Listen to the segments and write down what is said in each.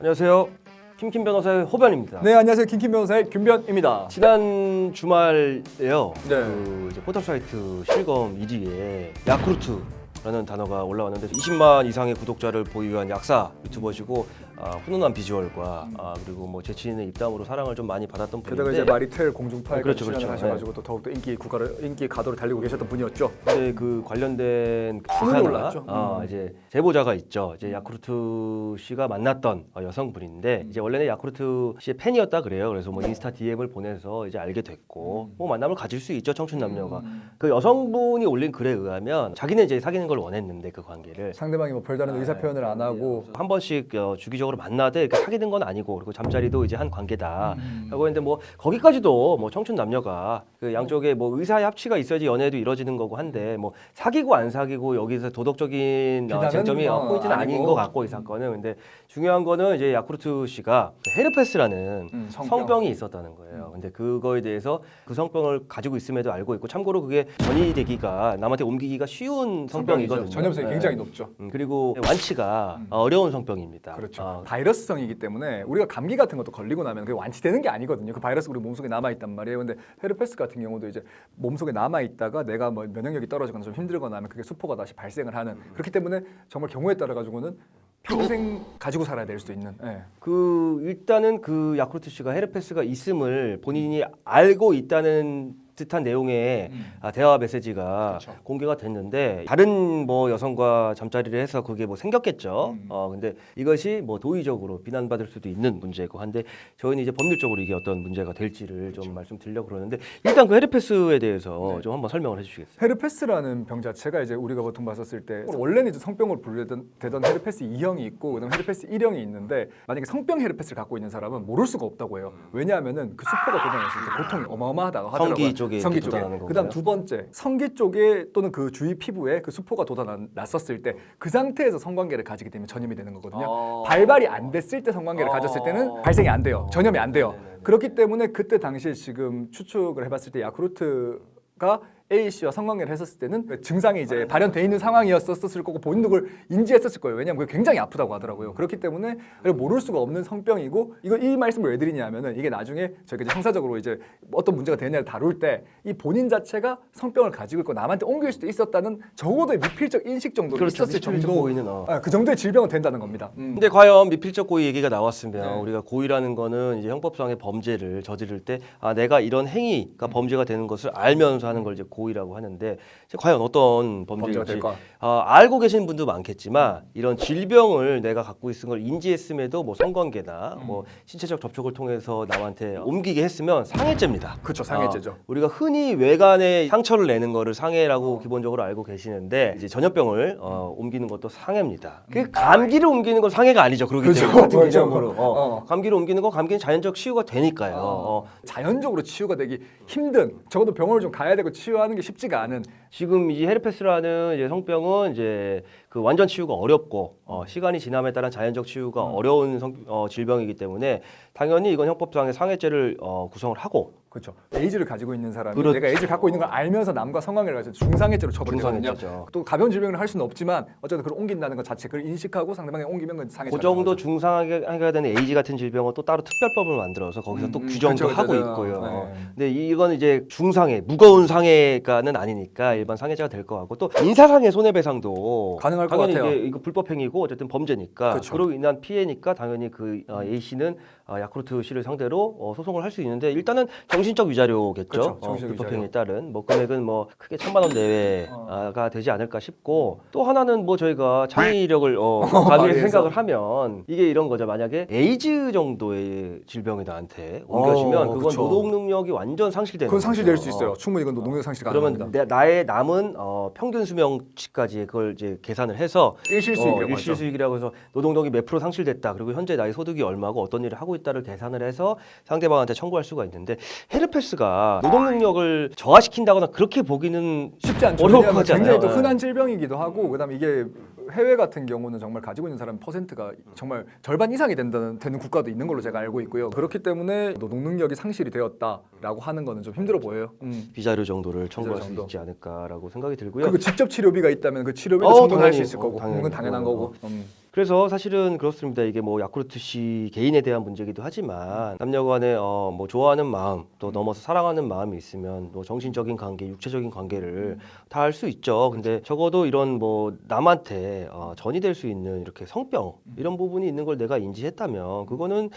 안녕하세요. 김킴 변호사의 호변입니다. 네 안녕하세요 김킴 변호사의 김변입니다. 지난 주말에요. 네. 그 이제 포털 사이트 실검 1위에 야쿠르트 라는 단어가 올라왔는데 20만 이상의 구독자를 보유한 약사 유튜버시고 아, 훈훈한 비주얼과 아, 그리고 뭐 재치 있는 입담으로 사랑을 좀 많이 받았던 분인데 게다가 이제 마리텔 공중파에 네, 그렇죠, 출연을 그렇죠. 하셔가지고 또 더욱더 인기 국가를 인기 가도를 달리고 계셨던 분이었죠. 근데 그 관련된 순위로 기사가 올랐죠. 아, 음. 이제 제보자가 있죠. 이제 야쿠르트 씨가 만났던 어, 여성분인데 음. 이제 원래는 야쿠르트 씨의 팬이었다 그래요. 그래서 뭐 인스타 DM을 보내서 이제 알게 됐고 음. 뭐 만남을 가질 수 있죠. 청춘 남녀가. 그 여성분이 올린 글에 의하면 자기는 이제 사귀는 걸 원했는데 그 관계를 상대방이 뭐 별다른 의사 표현을 안 하고 한 번씩 어, 주기적으로 만나되 이렇게 사귀는 건 아니고 그리고 잠자리도 이제 한 관계다. 음. 라고 했는데 뭐 거기까지도 뭐 청춘 남녀가 그 양쪽에 뭐 의사의 합치가 있어야지 연애도 이뤄지는 거고 한데 뭐 사귀고 안 사귀고 여기서 도덕적인 어, 비난은 쟁점이 어, 포인트는 아닌 아니고. 것 같고 이 사건은 근데 중요한 거는 이제 야쿠르트 씨가 그 헤르페스라는 음, 성병. 성병. 이 있었다는 거예요. 근데 그거에 대해서 그 성병을 가지고 있음에도 알고 있고 참고로 그게 전이 되기가 남한테 옮기기가 쉬운 성병이 거든요. 전염성이 네. 굉장히 높죠. 음, 그리고 완치가 어려운 성병입니다. 그렇죠. 어, 바이러스성이기 때문에 우리가 감기 같은 것도 걸리고 나면 그게 완치되는 게 아니거든요. 그 바이러스 우리 몸속에 남아 있단 말이에요. 근데 헤르페스 같은 경우도 이제 몸속에 남아 있다가 내가 뭐 면역력이 떨어지거나 좀 힘들거나 하면 그게 수포가 다시 발생을 하는 그렇기 때문에 정말 경우에 따라 가지고는 평생 가지고 살아야 될 수도 있는. 예. 그 일단은 그 야쿠르트 씨가 헤르페스가 있음을 본인이 알고 있다는 듯한 내용의 아, 대화 메시지가 그렇죠. 공개가 됐는데 다른 뭐 여성과 잠자리를 해서 그게 뭐 생겼겠죠. 음. 어 근데 이것이 뭐 도의적으로 비난받을 수도 있는 문제고 한데 저희는 이제 법률적으로 이게 어떤 문제가 될지를 좀 말씀드리려고 그러는데 일단 그 헤르페스에 대해서 그렇죠. 네. 좀 한번 설명을 해주시겠어요? 헤르페스라는 병 자체가 이제 우리가 보통 봤었을 때 원래는 이제 성병으로 분류되던 되던 헤르페스 2형이 있고 그다음 헤르페스 1형이 있는데 만약에 성병 헤르페스를 갖고 있는 사람은 모를 수가 없다고 해요. 왜냐하면은 그 수포가 돋아났을 때 고통이 어마어마하다고 하더라고요. 성기 쪽에 성기 쪽에. 돋아나는 그다음 건가요? 두 번째 성기 쪽에 또는 그 주위 피부에 그 수포가 돋아났었을 때 그 상태에서 성관계를 가지게 되면 전염이 되는 거거든요. 어. 발발이 안 됐을 때 성관계를 어. 가졌을 때는 발생이 안 돼요. 전염이 안 돼요. 네네네. 그렇기 때문에 그때 당시에 지금 추측을 해봤을 때 야쿠르트가 A 씨와 성관계를 했었을 때는 그 증상이 이제 발현돼 있는 상황이었었을 거고 본인도 그걸 인지했었을 거예요. 왜냐하면 그게 굉장히 아프다고 하더라고요. 그렇기 때문에 모를 수가 없는 성병이고 이거 이 말씀을 왜 드리냐면은 이게 나중에 저희가 이제 형사적으로 이제 어떤 문제가 되느냐를 다룰 때 이 본인 자체가 성병을 가지고 있고 남한테 옮길 수도 있었다는 적어도 미필적 인식 정도 그렇죠. 있었을 미필적 정도 고의는, 어. 아, 그 정도의 질병은 된다는 겁니다. 음. 근데 과연 미필적 고의 얘기가 나왔으면 네. 우리가 고의라는 거는 이제 형법상의 범죄를 저지를 때 아 내가 이런 행위가 음. 범죄가 되는 것을 알면서 하는 걸 이제 고의라고 하는데 과연 어떤 범죄가 될까? 아, 알고 계신 분도 많겠지만 이런 질병을 내가 갖고 있은 걸 인지했음에도 뭐 성관계나 음. 뭐 신체적 접촉을 통해서 남한테 옮기게 했으면 상해죄입니다. 그렇죠 상해죄죠. 어, 우리가 흔히 외관에 상처를 내는 거를 상해라고 어. 기본적으로 알고 계시는데 이제 전염병을 어, 옮기는 것도 상해입니다. 음. 그 감기를 옮기는 건 상해가 아니죠. 그러기 그죠. 때문에 같은 맞아. 개념으로 어, 어. 감기를 옮기는 건 감기는 자연적 치유가 되니까요. 어. 자연적으로 치유가 되기 힘든 적어도 병원을 좀 가야 되고 치유하는 게 쉽지가 않은 지금 이 헤르페스라는 이제 성병은 이제 그 완전 치유가 어렵고 어, 시간이 지남에 따른 자연적 치유가 음. 어려운 성, 어, 질병이기 때문에 당연히 이건 형법상의 상해죄를 어, 구성을 하고 그렇죠. 에이즈를 가지고 있는 사람이 그렇죠. 내가 에이즈를 갖고 있는 걸 알면서 남과 성관계를 가지고 중상해죄로 처벌되거든요. 중상해죄죠. 또 가벼운 질병을 할 수는 없지만 어쨌든 그걸 옮긴다는 것 자체 그걸 인식하고 상대방에 옮기면 그 상해죄. 그 정도 중상하게 하게 되는 에이즈 같은 질병은 또 따로 특별법을 만들어서 거기서 또 음, 규정도 그쵸, 하고 그쵸. 있고요. 네. 근데 이건 이제 중상해, 무거운 상해가는 아니니까 일반 상해자가 될것 같고 또 인사상해 손해배상도 가능할 것 당연히 같아요. 이게 이거 불법행위고 어쨌든 범죄니까 그쵸. 그로 인한 피해니까 당연히 그 어, A 씨는 어, 야쿠르트 씨를 상대로 어, 소송을 할 수 있는데 일단은 정신적 위자료겠죠. 그쵸, 어, 정신적 불법행위에 따른 뭐 금액은 뭐 크게 천만 원 내외가 되지 않을까 싶고 또 하나는 뭐 저희가 창의력을 어, 발휘해서. 생각을 하면 이게 이런 거죠. 만약에 에이즈 정도의 질병이 나한테 옮겨지면 어, 그건 그쵸. 노동 능력이 완전 상실되는 그건 상실될 거죠. 수 있어요. 충분히 이건 노동력 상실 그러면. 내, 나의 남은 어, 평균 수명치까지 그걸 이제 계산을 해서 일실 수익이라고 어, 하죠. 일실 수익이라고 해서 노동력이 몇 프로 상실됐다. 그리고 현재 나의 소득이 얼마고 어떤 일을 하고 있다를 계산을 해서 상대방한테 청구할 수가 있는데 헤르페스가 노동 능력을 저하시킨다거나 그렇게 보기는 쉽지 않죠. 어려울 왜냐하면 것 같지 굉장히 않아요? 또 네. 흔한 질병이기도 하고 그다음에 이게 해외 같은 경우는 정말 가지고 있는 사람 퍼센트가 정말 절반 이상이 된다는 되는 국가도 있는 걸로 제가 알고 있고요. 그렇기 때문에 노동 능력이 상실이 되었다라고 하는 거는 좀 힘들어 보여요. 음. 비자료 정도를 청구할 수 정도. 있지 않을까 라고 생각이 들고요. 그리고 직접 치료비가 있다면 그 치료비도 어, 충분할 당연히. 수 있을 어, 거고 당연히. 그건 당연한 어, 거고. 음. 그래서 사실은 그렇습니다. 이게 뭐 야쿠르트 씨 개인에 대한 문제기도 하지만 남녀 간에 어, 뭐 좋아하는 마음 또 넘어서 사랑하는 마음이 있으면 뭐 정신적인 관계, 육체적인 관계를 다 할 수 있죠. 근데 적어도 이런 뭐 남한테 어, 전이 될 수 있는 이렇게 성병 이런 부분이 있는 걸 내가 인지했다면 그거는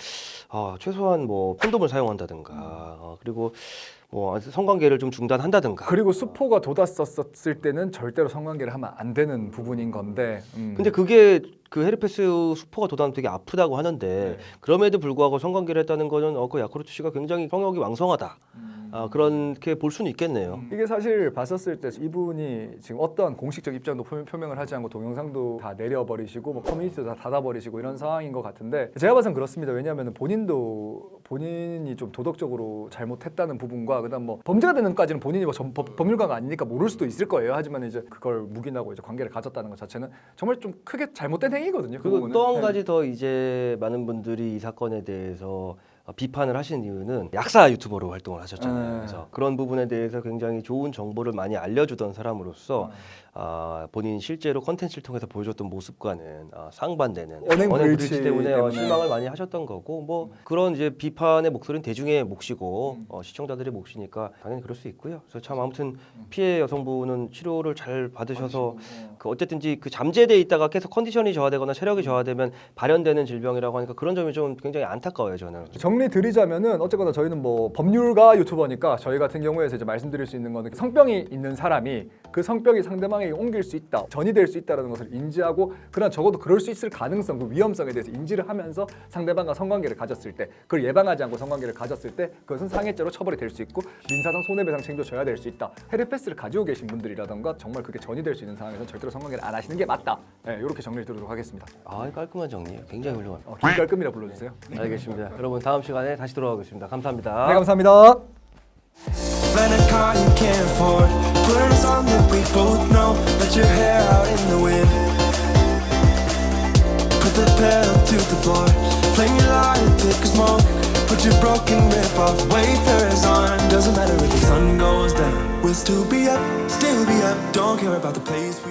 어, 최소한 뭐 콘돔을 사용한다든가 어, 그리고 뭐 성관계를 좀 중단한다든가. 그리고 수포가 돋았었을 때는 절대로 성관계를 하면 안 되는 부분인 건데. 음. 근데 그게 그 헤르페스 수포가 돋아면 되게 아프다고 하는데 그럼에도 불구하고 성관계를 했다는 거는 어, 그 야쿠르트 씨가 굉장히 성욕이 왕성하다. 아, 그렇게 볼 수는 있겠네요. 이게 사실 봤었을 때 이분이 지금 어떤 공식적 입장도 표- 표명을 하지 않고 동영상도 다 내려버리시고 뭐 커뮤니티도 다 닫아버리시고 이런 상황인 것 같은데 제가 봐선 그렇습니다. 왜냐하면 본인도 본인이 좀 도덕적으로 잘못했다는 부분과 그다음 뭐 범죄가 되는까지는 본인이 뭐 법, 법률가가 아니니까 모를 수도 있을 거예요. 하지만 이제 그걸 묵인하고 이제 관계를 가졌다는 것 자체는 정말 좀 크게 잘못된 행위거든요. 그 그리고 부분은. 또 한 네. 가지 더 이제 많은 분들이 이 사건에 대해서 어, 비판을 하시는 이유는 약사 유튜버로 활동을 하셨잖아요. 네. 그래서 그런 부분에 대해서 굉장히 좋은 정보를 많이 알려주던 사람으로서 아, 본인 실제로 컨텐츠를 통해서 보여줬던 모습과는 아, 상반되는 언행 불일치 불일치 때문에 어, 때문에. 실망을 많이 하셨던 거고 뭐 그런 이제 비판의 목소리는 대중의 몫이고 어, 시청자들의 몫이니까 당연히 그럴 수 있고요. 그래서 참 아무튼 피해 여성분은 치료를 잘 받으셔서 그 어쨌든지 그 잠재돼 있다가 계속 컨디션이 저하되거나 체력이 저하되면 발현되는 질병이라고 하니까 그런 점이 좀 굉장히 안타까워요 저는. 정리 드리자면은 어쨌거나 저희는 뭐 법률가 유튜버니까 저희 같은 경우에서 이제 말씀드릴 수 있는 거는 성병이 있는 사람이 그 성병이 상대방에게 옮길 수 있다, 전이 될 수 있다라는 것을 인지하고 그러나 적어도 그럴 수 있을 가능성, 그 위험성에 대해서 인지를 하면서 상대방과 성관계를 가졌을 때 그걸 예방하지 않고 성관계를 가졌을 때 그것은 상해죄로 처벌이 될 수 있고 민사상 손해배상 책임도 져야 될 수 있다. 헤르페스를 가지고 계신 분들이라던가 정말 그게 전이 될 수 있는 상황에서 절대로 성관계를 안 하시는 게 맞다. 네, 이렇게 정리를 드리도록 하겠습니다. 아 깔끔한 정리예요. 굉장히 훌륭합니다. 어, 길깔끔이라 불러주세요. 알겠습니다. 여러분 다음 시간에 다시 돌아오겠습니다. 감사합니다. 네, 감사합니다. Rent a car you can't afford. Put on a song that we both know. Let your hair out in the wind. Put the pedal to the floor. Flame your light and take a smoke. Put your broken rip off. Wafers on. Doesn't matter if the sun goes down. We'll still be up, still be up. Don't care about the place we